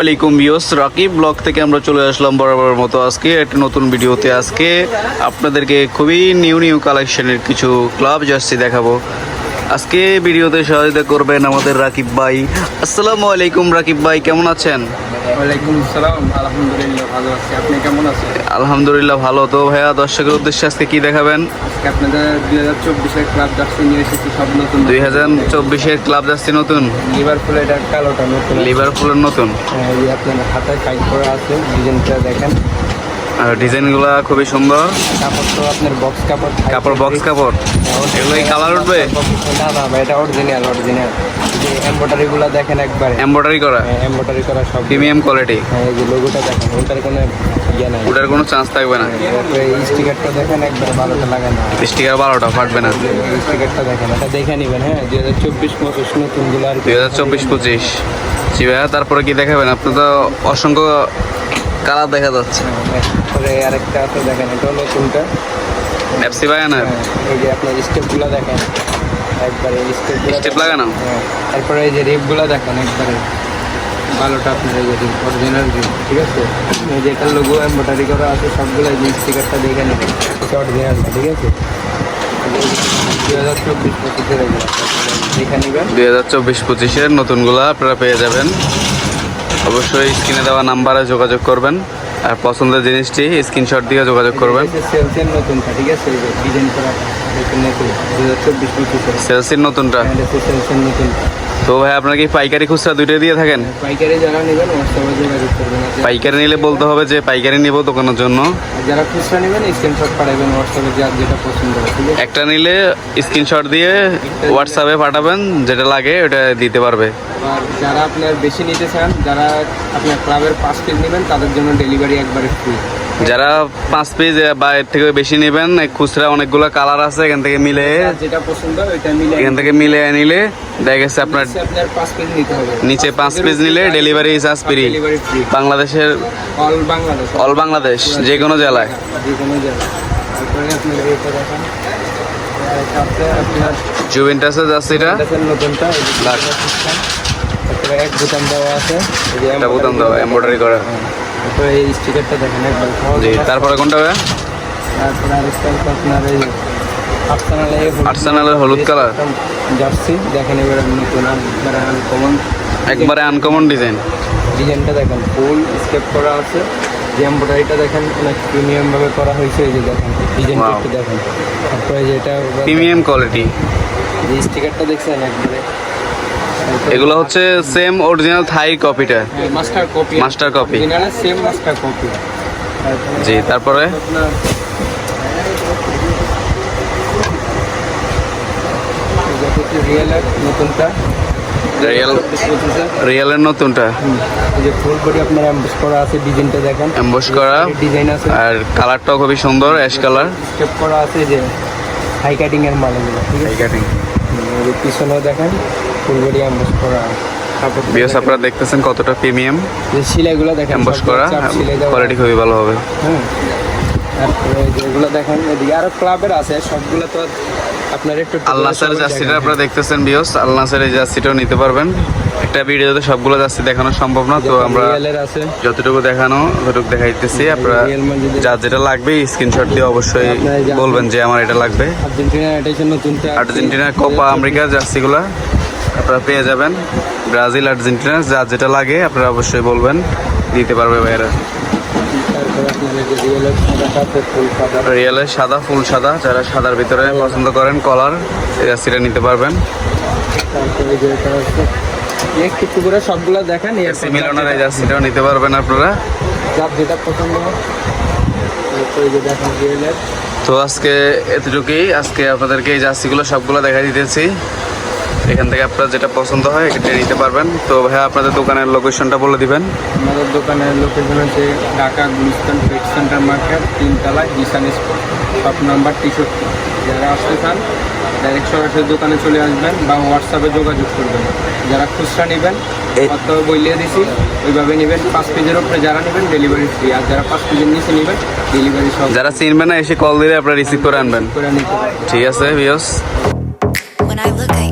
আলাইকুম use Rakib blog থেকে আমরা চলে আসলাম বরাবর মতো আজকে। একটা নতুন ভিডিওতে আজকে আপনাদেরকে খুবই নিউ নিউ কালেকশনের কিছু ক্লাব জার্সি দেখাবো। আজকে ভিডিওতে সহায়তা করবেন আমাদের রাকিব ভাই। আসসালামু আলাইকুম রাকিব ভাই, কেমন আছেন? ওয়ালাইকুম আসসালাম আলহামদুলিল্লাহ ভালো আছি। আপনি কেমন আছেন? আলহামদুলিল্লাহ ভালো। তো ভাইয়া দর্শকের উদ্দেশ্যে আজকে কি দেখাবেন? আজকে আপনাদের দুই হাজার চব্বিশের ক্লাব জার্সি নিয়ে এসেছি সব নতুন। দুই হাজার চব্বিশের ক্লাব জার্সি নতুন? লিভারপুল এটা কালোটা নতুন। লিভারপুলের নতুন? হ্যাঁ, আপনার হাতে কাজ করা আছে ডিজাইনটা দেখেন। আর ডিজাইনগুলো খুবই সুন্দর। কাপড় তো আপনার বক্স কাপড় কাপড় বক্স কাপড়? এগুলো কি কালার উঠবে? না না ভাই এটা অরিজিনাল অরিজিনাল এমব্রয়ডারিগুলো দেখেন একবারে। এমব্রয়ডারি করা? এমব্রয়ডারি করা সব। প্রিমিয়াম কোয়ালিটি হ্যাঁ এই যে লোগোটা দেখেন ওটার কোনো ইয়ে নাই। ওটার কোনো চান্স থাকবে না? এই স্টিকারটা দেখেন একবার ভালোটা লাগানো। স্টিকার বারোটা ফাটবে না? স্টিকারটা দেখেন এটা দেখে নেবেন হ্যাঁ দুই হাজার চব্বিশ পঁচিশ নতুনগুলো আর দুই হাজার চব্বিশ পঁচিশ। জি ভাইয়া তারপরে কি দেখাবেন? আপনি তো অসংখ্য কালার দেখা যাচ্ছে। তারপরে আরেকটা আছে দেখেন এটা হলো কোনটা এফসি বায়ানার এই যে আপনার স্টেপগুলো দেখেন একবারে স্টেপগুলো Step লাগানো? হ্যাঁ তারপরে এই যে রিপগুলো দেখেন একবারে ভালোটা আপনার এই যে রিপ অরিজিনাল রিপ ঠিক আছে? এই যে এটার লোগো এম্ব্রয়ডারি করা আছে সবগুলো এই যে স্টিকারটা দেখে নেবেন এটা অরিজিনালটা ঠিক আছে? দুই হাজার চব্বিশ পঁচিশের এগুলো দেখে নেবেন। দুই হাজার চব্বিশ পঁচিশের নতুনগুলো আপনারা পেয়ে যাবেন। অবশ্যই স্ক্রিনে দেওয়া নাম্বারে যোগাযোগ করবেন আর পছন্দের জিনিসটি স্ক্রিনশট দিয়ে যোগাযোগ করবেন। সেলসির নতুনটা। তো ভাই আপনারা কি পাইকারি খুচরা দুইটাই দিয়ে থাকেন? পাইকারি যারা নেবেন পাইকারি নিলে বলতে হবে যে পাইকারি নিব দোকানের জন্য। যারা খুচরা নেবেন স্ক্রিনশট পাঠাবেন হোয়াটসঅ্যাপে যার যেটা পছন্দ একটা নিলে স্ক্রিনশট দিয়ে হোয়াটসঅ্যাপে পাঠাবেন যেটা লাগে ওটা দিতে পারবে। আর যারা আপনার বেশি নিতে চান যারা আপনার ক্লাবের পাঁচ পিস নেবেন তাদের জন্য ডেলিভারি একবারে ফ্রি যারা পাঁচ পিস বা এর থেকে বেশি নেবেন খুচরা অনেকগুলো কালার আছে এখান থেকে মিলে যেটা পছন্দ ওইটা মিলে এখান থেকে মিলে নিলে দেখা গেছে আপনার নিচে পাঁচ পিস নিলে ডেলিভারি চার্জ ফ্রি বাংলাদেশের অল বাংলাদেশ অল বাংলাদেশ যে কোনো জেলায়। যে কোনো আপনার এটা। নতুনটা এক বোতাম দেওয়া আছে। বোতাম দাও এমব্রয়ডারি করা। তারপরে এই স্টিকারটা দেখেন একবার জি তারপরে কোনটা ভাইয়া? তারপরে আরেকটা হচ্ছে আপনার এই এই আর্সেনালের হলুদ কালার জার্সি দেখেন এবার নতুন একবারে আনকমন একবারে আনকমন ডিজাইন ডিজাইনটা দেখেন ফুল স্কেপ করা আছে। যে এমব্রয়ডারিটা দেখেন অনেক প্রিমিয়াম ভাবে করা হয়েছে এই যে দেখেন ডিজাইনটা একটু দেখেন। তারপরে যেটা প্রিমিয়াম কোয়ালিটি যে স্টিকারটা দেখছেন একবারে? এগুলো হচ্ছে সেম অরিজিনাল থাই কপিটা master copy Master copy। Same master copy জি তারপরে? নতুনটা রিয়েল পঁচিশে রিয়েলের নতুনটা যে ফুল বডি আপনার করা আছে ডিজাইনটা দেখেন। করা। ডিজাইন আছে। আর কালারটাও খুবই সুন্দর অ্যাশ কালার স্টেপ করা আছে যে হাই কাটিং এর মাল এগুলো পিছনেও দেখেন। ফুল বডি করা বিএস আপনারা দেখতেছেন কতটা প্রিমিয়াম? যে সেলাইগুলো দেখেন এম্বস করা চাপ সেলাই দেওয়া। কোয়ালিটি খুবই ভালো হবে। হ্যাঁ। তারপরে যেগুলো দেখেন এদিকে আরও ক্লাবের আছে সবগুলো তো আপনার একটু একটু করে জার্সিটা আপনারা দেখতেছেন বিয়স আলনাসের এই জার্সিটাও নিতে পারবেন। একটা ভিডিওতে সবগুলো জার্সি দেখানো সম্ভব না তো আমরা যতটুকু দেখানো ততটুকু দেখাইতেছি। আপনারা যার যেটা লাগবে স্ক্রিনশট দিয়ে অবশ্যই বলবেন যে আমার এটা লাগবে। আর্জেন্টিনা এটা নতুনটা আর্জেন্টিনা কোপা আমেরিকার জার্সিগুলা। আপনারা পেয়ে যাবেন। ব্রাজিল, আর্জেন্টিনা, যা যেটা লাগে আপনারা অবশ্যই বলবেন, দিতে পারবে ভাইয়েরা রিয়েলের সাদা, ফুল সাদা, যারা সাদার ভিতরে পছন্দ করেন কলার এই জার্সিটা নিতে পারবেন। করে সবগুলো এই জার্সিটাও নিতে পারবেন আপনারা। তো আজকে এতটুকুই, আজকে আপনাদেরকে এই জার্সিগুলো সবগুলো দেখা দিতেছি। এখান থেকে আপনার যেটা পছন্দ হয় এটা নিতে পারবেন। তো ভাইয়া আপনাদের দোকানের লোকেশনটা বলে দিবেন। আমাদের দোকানের লোকেশন হচ্ছে Dhaka Gulistan pet center market তিনতলায় জিসান স্পোর্ট শপ নাম্বার তেষট্টি। যারা আসতে চান ডাইরেক্ট সরাসরি দোকানে চলে আসবেন বা হোয়াটসঅ্যাপে যোগাযোগ করবেন। যারা খুচরা নেবেন এই- কত বইলে দিছি ওইভাবে নেবেন। পাঁচ পেজের উপরে যারা নেবেন ডেলিভারি ফ্রি আর যারা পাঁচ পেজের নিচে নেবেন ডেলিভারি সব যারা চিনবেন না এসে কল দিলে আপনারা রিসিভ করে আনবেন। করে নিতে ঠিক আছে বিয়স When I look at